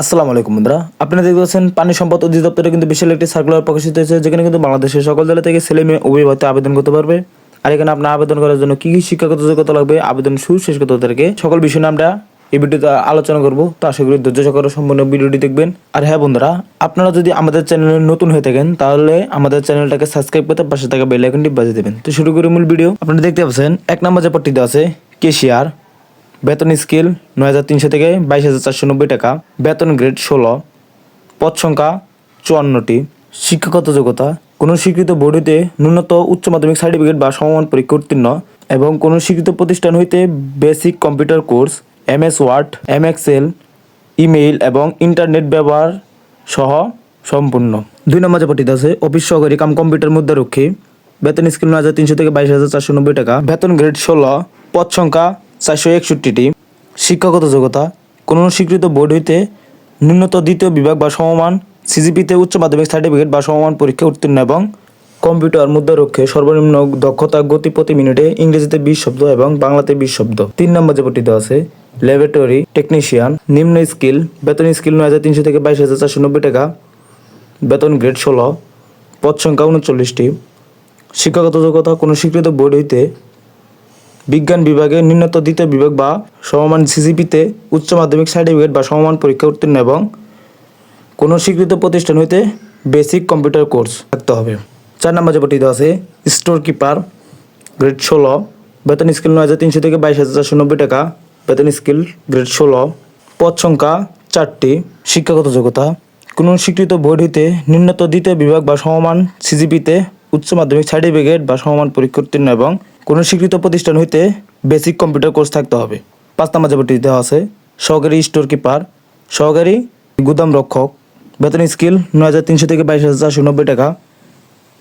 আসসালামু আলাইকুম বন্ধুরা। আপনারা দেখতে পাচ্ছেন পানি সম্পদ অধিদপ্তরে কিন্তু বিশাল একটি সার্কুলার প্রকাশিত হয়েছে, যেখানে কিন্তু বাংলাদেশের সকল জেলা থেকে ছেলে মেয়ে উভয় আবেদন করতে পারবে। আর এখানে আপনার আবেদন করার জন্য কি কি শিক্ষাগত যোগ্যতা লাগবে, আবেদন শুরু শেষ করতে তাদেরকে সকল বিষয় আমরা এই ভিডিওতে আলোচনা করব। তো আশা করি ধৈর্য সহকারে সম্পূর্ণ ভিডিওটি দেখবেন। আর হ্যাঁ বন্ধুরা, আপনারা যদি আমাদের চ্যানেলে নতুন হয়ে থাকেন, তাহলে আমাদের চ্যানেলটাকে সাবস্ক্রাইব করতে পাশে থাকা বেল আইকনটি বাজিয়ে দেবেন। তো শুরু করি মূল ভিডিও। আপনারা দেখতে পাচ্ছেন, এক নম্বর যে পট্টিতে আছে, কেশিয়ার। বেতন স্কেল নয় হাজার তিনশো থেকে বাইশ হাজার চারশো নব্বই টাকা, বেতন গ্রেড ষোলো, পদ সংখ্যা চুয়ান্নটি। শিক্ষাগত যোগ্যতা, কোনো স্বীকৃত বোর্ড হইতে ন্যূনত উচ্চ মাধ্যমিক সার্টিফিকেট বা সমমান পরীক্ষা উত্তীর্ণ এবং কোনো স্বীকৃত প্রতিষ্ঠান হইতে basic computer course M S word M excel email এবং ইন্টারনেট ব্যবহার সহ সম্পূর্ণ। দুই নম্বর যে পটিতে আছে, অফিস সহকারী কাম কম্পিউটার মুদ্রা রক্ষী, বেতন স্কেল নয় হাজার তিনশো থেকে বাইশ হাজার চারশো নব্বই টাকা, বেতন গ্রেড ষোলো, পদ সংখ্যা চারশো একষট্টিটি শিক্ষাগত যোগ্যতা কোনো স্বীকৃত বোর্ড হইতে ন্যূনত দ্বিতীয় বিভাগ বা সমমান, সিজিপিতে উচ্চ মাধ্যমিক সার্টিফিকেট বা সমমান পরীক্ষা উত্তীর্ণ এবং কম্পিউটার মুদ্রারক্ষে সর্বনিম্ন দক্ষতা গতি প্রতি মিনিটে ইংরেজিতে বিশ শব্দ এবং বাংলাতে বিশ শব্দ। তিন নম্বর যে পটিতে আছে, ল্যাবরেটরি টেকনিশিয়ান, নিম্ন স্কিল, বেতন স্কিল নয় হাজার তিনশো থেকে বাইশ হাজার চারশো নব্বই টাকা, বেতন গ্রেড ষোলো, পদ সংখ্যা উনচল্লিশটি শিক্ষাগত যোগ্যতা কোনো স্বীকৃত বোর্ড হইতে বিজ্ঞান বিভাগে নিম্নত দ্বিতীয় বিভাগ বা সমমান সিজিপিতে উচ্চ মাধ্যমিক সার্টিফিকেট বা সমমান পরীক্ষা উত্তীর্ণ এবং কোনো স্বীকৃত প্রতিষ্ঠান হইতে বেসিক কম্পিউটার কোর্স থাকতে হবে। চার নম্বর যে পটিতে আছে স্টোর কিপার গ্রেড ষোলো, বেতন স্কেল নয় হাজার তিনশো থেকে বাইশ হাজার চারশো নব্বই টাকা, বেতন স্কেল গ্রেড ষোলো, পদ সংখ্যা চারটি, শিক্ষাগত যোগ্যতা, কোনো স্বীকৃত বোর্ড হইতে নিম্নত দ্বিতীয় বিভাগ বা সমমান সিজিপিতে উচ্চ মাধ্যমিক সার্টিফিকেট বা সমমান পরীক্ষা উত্তীর্ণ এবং কোনো স্বীকৃত প্রতিষ্ঠান হইতে বেসিক কম্পিউটার কোর্স থাকতে হবে। পাঁচ নম্বর দেওয়া আছে। সহকারী স্টোর কিপার সহকারী গুদাম রক্ষক, বেতন স্কিল নয় হাজার তিনশো থেকে বাইশ হাজার চারশো নব্বই টাকা,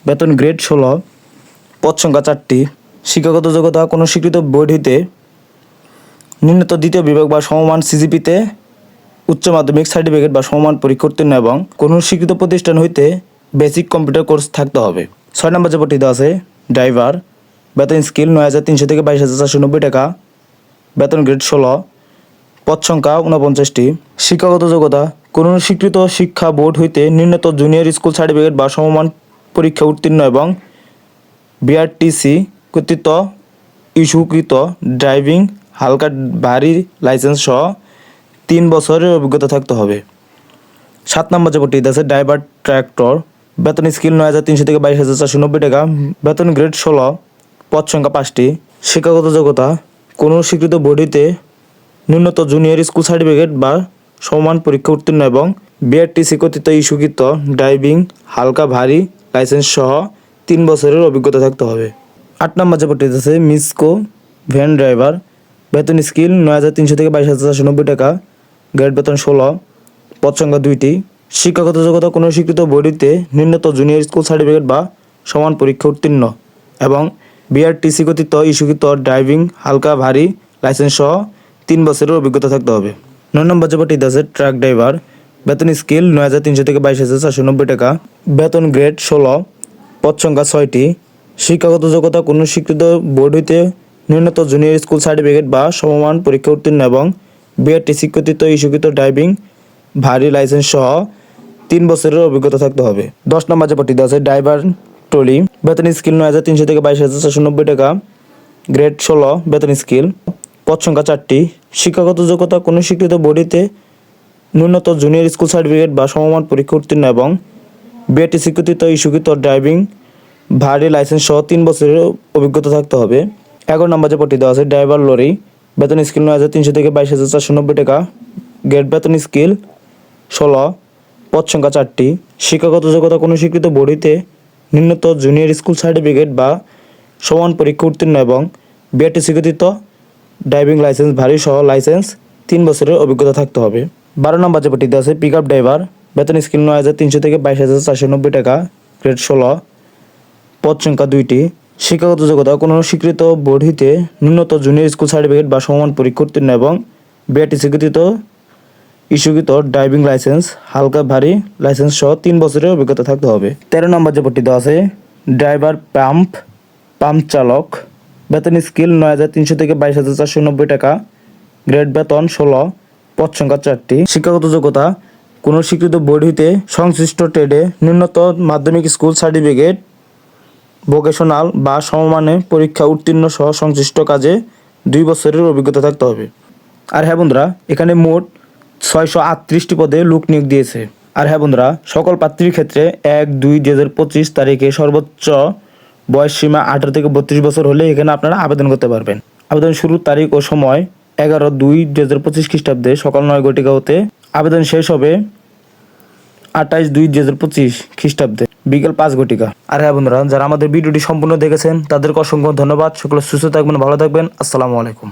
বেতন গ্রেড ষোলো, পদ সংখ্যা চারটি। শিক্ষাগত যোগ্যতা, কোনো স্বীকৃত বোর্ড হইতে নিম্নত দ্বিতীয় বিভাগ বা সমমান সিজিপিতে উচ্চ মাধ্যমিক সার্টিফিকেট বা সমমান পরীক্ষা উত্তীর্ণ এবং কোনো স্বীকৃত প্রতিষ্ঠান হইতে বেসিক কম্পিউটার কোর্স থাকতে হবে। ছয় নম্বর যে পটিতে আছে ড্রাইভার বেতন স্কিল নয় হাজার তিনশো থেকে বাইশ হাজার চারশো নব্বই টাকা। বেতন গ্রেড ষোলো। পদ সংখ্যা উনপঞ্চাশটি শিক্ষাগত যোগ্যতা। কোনো স্বীকৃত শিক্ষা বোর্ড হইতে নিম্নত জুনিয়র স্কুল সার্টিফিকেট বা সমমান পরীক্ষা উত্তীর্ণ এবং বিআরটিসি কর্তৃত্ব ইস্যুকৃত ড্রাইভিং, হালকা ভারী লাইসেন্স সহ তিন বছরের অভিজ্ঞতা থাকতে হবে। সাত নম্বর যে পটিতে আছে ড্রাইভার ট্র্যাক্টর। বেতন স্কিল নয় হাজার তিনশো থেকে বাইশ হাজার চারশো নব্বই টাকা। বেতন গ্রেড ষোলো। পদ সংখ্যা পাঁচটি, শিক্ষাগত যোগ্যতা, কোনো স্বীকৃত বডিতে ন্যূনত জুনিয়র স্কুল সার্টিফিকেট বা সমান পরীক্ষা উত্তীর্ণ এবং বিআরটিসি কর্তৃত্ব ইস্যুকৃত ড্রাইভিং, হালকা ভারী লাইসেন্স সহ তিন বছরের অভিজ্ঞতা থাকতে হবে। আট নম্বর যে পটিতে আছে মিসকো ভ্যান ড্রাইভার, বেতন স্কিল নয় হাজার তিনশো থেকে বাইশ হাজার চারশো নব্বই টাকা, গ্রেড বেতন ষোলো পদ সংখ্যা দুইটি, শিক্ষাগত যোগ্যতা, কোনো স্বীকৃত বডিতে নিম্নত জুনিয়র স্কুল সার্টিফিকেট বা সমান পরীক্ষা উত্তীর্ণ এবং বিআরটিসি কর্তৃত্ব ইস্যুকৃত ড্রাইভিং হালকা ভারী লাইসেন্স সহ তিন বছরের অভিজ্ঞতা থাকতে হবে। নয় নম্বর জবাটিতে আছে ট্রাক ড্রাইভার। বেতন স্কেল নয় হাজার তিনশো থেকে বাইশ হাজার চারশো নব্বই টাকা। বেতন গ্রেড ষোলো। পদ সংখ্যা ছয়টি। শিক্ষাগত যোগ্যতা কোনো স্বীকৃত বোর্ড হইতে ন্যূনত জুনিয়র স্কুল সার্টিফিকেট বা সমমান পরীক্ষা উত্তীর্ণ এবং বিআরটিসি কর্তৃত্ব ইস্যুকৃত ড্রাইভিং ভারী লাইসেন্স সহ তিন বছরের অভিজ্ঞতা থাকতে হবে। দশ নম্বর যে আছে ড্রাইভার ট্রলি, বেতন স্কিল নয় হাজার তিনশো থেকে বাইশ হাজার চারশো নব্বই টাকা, গ্রেড ষোলো, বেতন স্কিল। পদ সংখ্যা চারটি। শিক্ষাগত যোগ্যতা কোনো স্বীকৃত বডিতে ন্যূনত জুনিয়র স্কুল সার্টিফিকেট বা সমমান পরীক্ষা উত্তীর্ণ এবং বিএটি স্বীকৃত ইস্যুকৃত ড্রাইভিং ভারী লাইসেন্স সহ তিন বছরের অভিজ্ঞতা থাকতে হবে। এগারো নম্বর যে পটি দেওয়া আছে, ড্রাইভার লরি, বেতন স্কিল নয় হাজার তিনশো থেকে বাইশ হাজার চারশো নব্বই টাকা, গ্রেড বেতন স্কিল ষোলো, পদ সংখ্যা চারটি। শিক্ষাগত যোগ্যতা কোনো স্বীকৃত বডিতে নিম্নত জুনিয়র স্কুল সার্টিফিকেট বা সমান পরীক্ষা উত্তীর্ণ এবং বিআরটি স্বীকৃত ড্রাইভিং লাইসেন্স ভারী সহ লাইসেন্স তিন বছরের অভিজ্ঞতা থাকতে হবে। বারো নম্বর যে পটিতে আছে পিক আপ ড্রাইভার বেতন স্কিল নয় হাজার তিনশো থেকে বাইশ হাজার চারশো নব্বই টাকা গ্রেড ষোলো, পদ সংখ্যা দুইটি। শিক্ষাগত যোগ্যতা, কোনো স্বীকৃত বোর্ড হইতে ন্যূনত জুনিয়র স্কুল সার্টিফিকেট বা সমান পরীক্ষা উত্তীর্ণ এবং বিআরটি স্বীকৃত ইস্যুকৃত ড্রাইভিং লাইসেন্স, হালকা ভারী লাইসেন্স সহ তিন বছরের অভিজ্ঞতা থাকতে হবে। তেরো নম্বর যে পট্টি আছে, ড্রাইভার পাম্প পাম্প চালক, বেতন স্কিল নয় হাজার তিনশো থেকে বাইশ হাজার চারশো নব্বই টাকা, গ্রেড বেতন ষোলো, পদ সংখ্যা চারটি। শিক্ষাগত যোগ্যতা, কোনো স্বীকৃত বোর্ড হইতে সংশ্লিষ্ট ট্রেডে ন্যূনতম মাধ্যমিক স্কুল সার্টিফিকেট, ভোকেশনাল বা সমমানে পরীক্ষা উত্তীর্ণ সহ সংশ্লিষ্ট কাজে দুই বছরের অভিজ্ঞতা থাকতে হবে। আর হ্যাঁ বন্ধুরা, এখানে মোট ছয়শো আটত্রিশটি পদে লোক নিয়োগ দিয়েছে। আর হ্যাঁ বন্ধুরা, সকল প্রার্থীর ক্ষেত্রে এক, দুই দুই হাজার পঁচিশ তারিখে সর্বোচ্চ বয়স সীমা আঠারো থেকে বত্রিশ বছর হলে এখানে আপনারা আবেদন করতে পারবেন। আবেদন শুরুর তারিখ ও সময় এগারো, দুই দুই হাজার পঁচিশ খ্রিস্টাব্দে সকাল নয় ঘটিকা হতে আবেদন শেষ হবে আঠাইশ দুই দুই হাজার পঁচিশ খ্রিস্টাব্দে, বিকেল পাঁচ ঘটিকা আর হ্যাঁ বন্ধুরা, যারা আমাদের ভিডিওটি সম্পূর্ণ দেখেছেন, তাদেরকে অসংখ্য ধন্যবাদ। সকলে সুস্থ থাকবেন, ভালো থাকবেন। আসসালামু আলাইকুম।